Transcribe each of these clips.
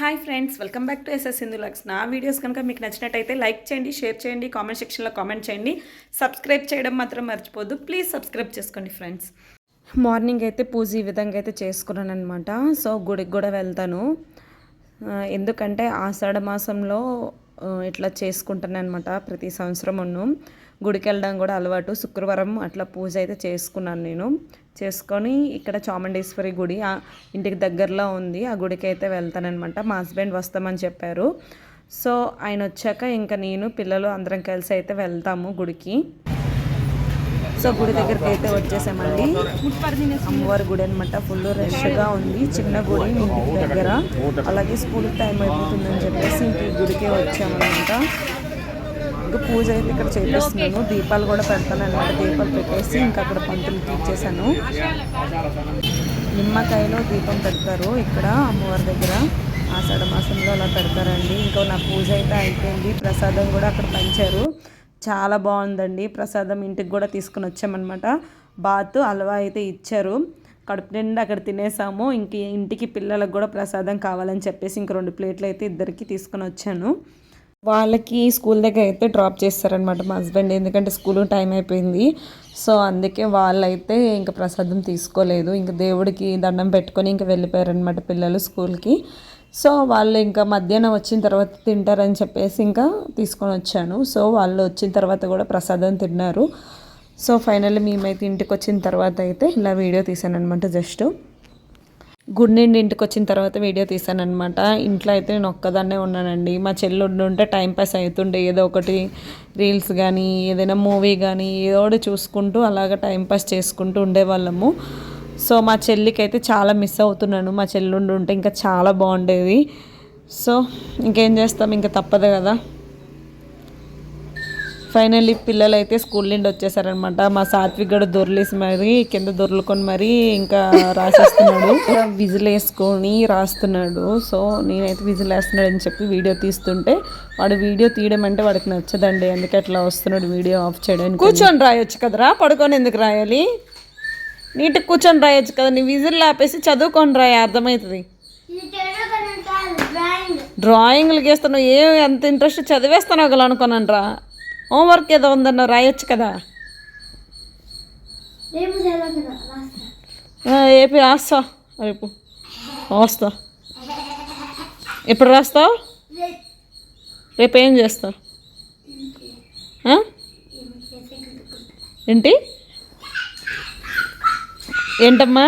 Hi friends welcome back to SS Sindhu lux నా videos కనుక మీకు నచ్చినట్టయితే లైక్ చేయండి షేర్ చేయండి కామెంట్ సెక్షన్లో కామెంట్ చేయండి. సబ్స్క్రైబ్ చేయడం మాత్రం మర్చిపోద్దు ప్లీజ్ సబ్స్క్రైబ్ చేసుకోండి ఫ్రెండ్స్ మార్నింగ్ అయితే పూజ ఈ విధంగా అయితే చేసుకున్నాను అనమాట సో గుడికి కూడా వెళ్తాను. ఎందుకంటే ఆషాఢ మాసంలో ఇట్లా చేసుకుంటాను అనమాట ప్రతి సంవత్సరం ఉన్ను గుడికి వెళ్ళడం కూడా అలవాటు. శుక్రవారం అట్లా పూజ అయితే చేసుకున్నాను నేను. చేసుకొని ఇక్కడ చాముండేశ్వరి గుడి ఆ ఇంటికి దగ్గరలో ఉంది. ఆ గుడికి అయితే వెళ్తానమాట మా హస్బెండ్ వస్తామని చెప్పారు. సో ఆయన వచ్చాక ఇంకా నేను పిల్లలు అందరం కలిసి అయితే వెళ్తాము గుడికి. సో గుడి దగ్గరికి అయితే వచ్చేసామండి. అమ్మవారి గుడి అనమాట ఫుల్ రష్గా ఉంది. చిన్న గుడి ఇంటికి దగ్గర. అలాగే స్కూల్ టైం అయిపోతుందని చెప్పేసి ఇంక గుడికే వచ్చామన్నమాట. పూజ అయితే ఇక్కడ చేపిస్తున్నాను. దీపాలు కూడా పెడతాను అనమాట దీపాలు పెట్టేసి ఇంకా అక్కడ పంతులకి ఇచ్చేసాను నిమ్మకాయలో దీపం పెడతారు ఇక్కడ అమ్మవారి దగ్గర. ఆషాఢ మాసంలో అలా పెడతారండి. ఇంకా నా పూజ అయితే అయిపోయింది. ప్రసాదం కూడా అక్కడ పంచారు. చాలా బాగుందండి. ప్రసాదం ఇంటికి కూడా తీసుకుని వచ్చామన్నమాట. బాత్ హల్వా అయితే ఇచ్చారు. కడుపు నిండా అక్కడ తినేసాము. ఇంక ఇంటికి పిల్లలకు కూడా ప్రసాదం కావాలని చెప్పేసి ఇంక రెండు ప్లేట్లు అయితే ఇద్దరికి తీసుకుని వచ్చాను. వాళ్ళకి స్కూల్ దగ్గర అయితే డ్రాప్ చేస్తారనమాట మా హస్బెండ్. ఎందుకంటే స్కూల్ టైం అయిపోయింది. సో అందుకే వాళ్ళైతే ఇంకా ప్రసాదం తీసుకోలేదు. ఇంకా దేవుడికి దండం పెట్టుకొని ఇంకా వెళ్ళిపోయారనమాట పిల్లలు స్కూల్కి. సో వాళ్ళు ఇంకా మధ్యాహ్నం వచ్చిన తర్వాత తింటారని చెప్పేసి ఇంకా తీసుకొని వచ్చాను. సో వాళ్ళు వచ్చిన తర్వాత కూడా ప్రసాదం తిన్నారు. సో ఫైనల్లీ మేమైతే ఇంటికి వచ్చిన తర్వాత అయితే ఇలా వీడియో తీసాను అనమాట జస్ట్. గుడి నుండి ఇంటికి వచ్చిన తర్వాత వీడియో తీసాను ఇంట్లో అయితే నేను ఒక్కదాన్నే ఉన్నానండి. మా చెల్లి ఉంటే టైంపాస్ అవుతుండే ఏదో ఒకటి రీల్స్ కానీ ఏదైనా మూవీ కానీ ఏదో ఒకటి చూసుకుంటూ అలాగ టైంపాస్ చేసుకుంటూ ఉండేవాళ్ళము. సో మా చెల్లికి అయితే చాలా మిస్ అవుతున్నాను. మా చెల్లి ఉండి ఉంటే ఇంకా చాలా బాగుండేది. సో ఇంకేం చేస్తాం? ఇంకా తప్పదు కదా. ఫైనల్లీ పిల్లలు అయితే స్కూల్ నుండి వచ్చేసారనమాట మా సాత్విక్ గడు దొర్లేసి మరి కింద దొర్లుకొని మరి ఇంకా రాసేస్తున్నాడు. విజిల్ వేసుకొని రాస్తున్నాడు. సో నేనైతే విజిల్ వేస్తున్నాడు అని చెప్పి వీడియో తీస్తుంటే వాడు వీడియో తీయడం అంటే వాడికి నచ్చదండి. అందుకే అట్లా వస్తున్నాడు వీడియో ఆఫ్ చేయడానికి. కూర్చొని రాయొచ్చు కదరా? పడుకొని ఎందుకు రాయాలి? నీట్గా కూర్చొని రాయొచ్చు కదా. నీ విజిల్ ఆపేసి చదువుకొని రాయ అర్థమవుతుంది. డ్రాయింగ్లు గీస్తున్నావు. ఏ ఎంత ఇంట్రెస్ట్ చదివేస్తాను ఒకలా అనుకున్నాను రా హోంవర్క్ ఏదో ఉందన్న రాయొచ్చు కదా. ఏపీ రాస్తా రేపు. వస్తా ఎప్పుడు రాస్తావు? రేపు ఏం చేస్తావు? ఏంటి? ఏంటమ్మా?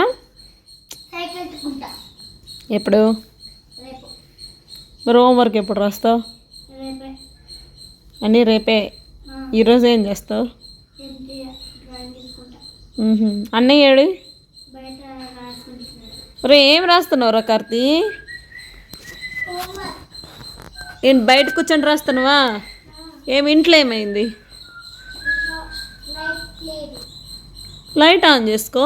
ఎప్పుడు? మరి హోంవర్క్ ఎప్పుడు రాస్తావు? అన్నీ రేపే. ఈరోజు ఏం చేస్తావు. అన్నయ్య ఏడు? రే ఏం రాస్తున్నావు రా కార్తీ? ఏంటి బయట కూర్చొని రాస్తున్నావా? ఏమి ఇంట్లో ఏమైంది? లైట్ ఆన్ చేసుకో.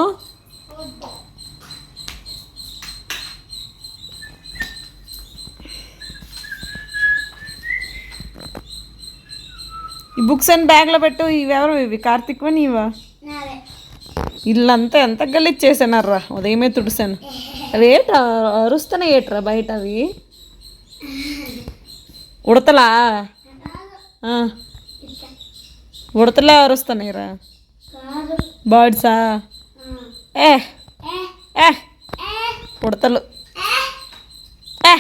ఈ బుక్స్ అని బ్యాగ్లో పెట్టు. ఇవి ఎవరు? ఇవి కార్తిక్ నీవా. ఇల్లంతా ఎంత గల్లిచ్చేసానర్రా ఉదయమే తుడిసాను అవి ఏట్రా? అరుస్తున్నాయి ఏట్రా బయట అవి ఉడతలా. ఉడతలే అరుస్తున్నాయిరా. బర్డ్సా? ఏ. ఏ. ఉడతలు ఏ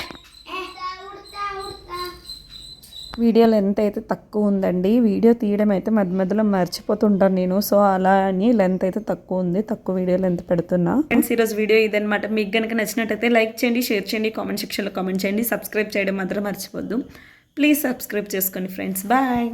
వీడియో లెంత్ అయితే తక్కువ ఉందండి. వీడియో తీయడం అయితే మధ్య మధ్యలో మర్చిపోతుంటాను నేను. సో అలా అని లెంత్ అయితే తక్కువ ఉంది. తక్కువ వీడియో లెంత్ పెడుతున్నా. ఫ్రెండ్స్ ఈరోజు వీడియో ఇదనమాట మీకు కనుక నచ్చినట్టయితే లైక్ చేయండి షేర్ చేయండి కామెంట్ సెక్షన్లో కామెంట్ చేయండి. సబ్స్క్రైబ్ చేయడం మాత్రం మర్చిపోద్దు. ప్లీజ్ సబ్స్క్రైబ్ చేసుకోండి ఫ్రెండ్స్ బాయ్.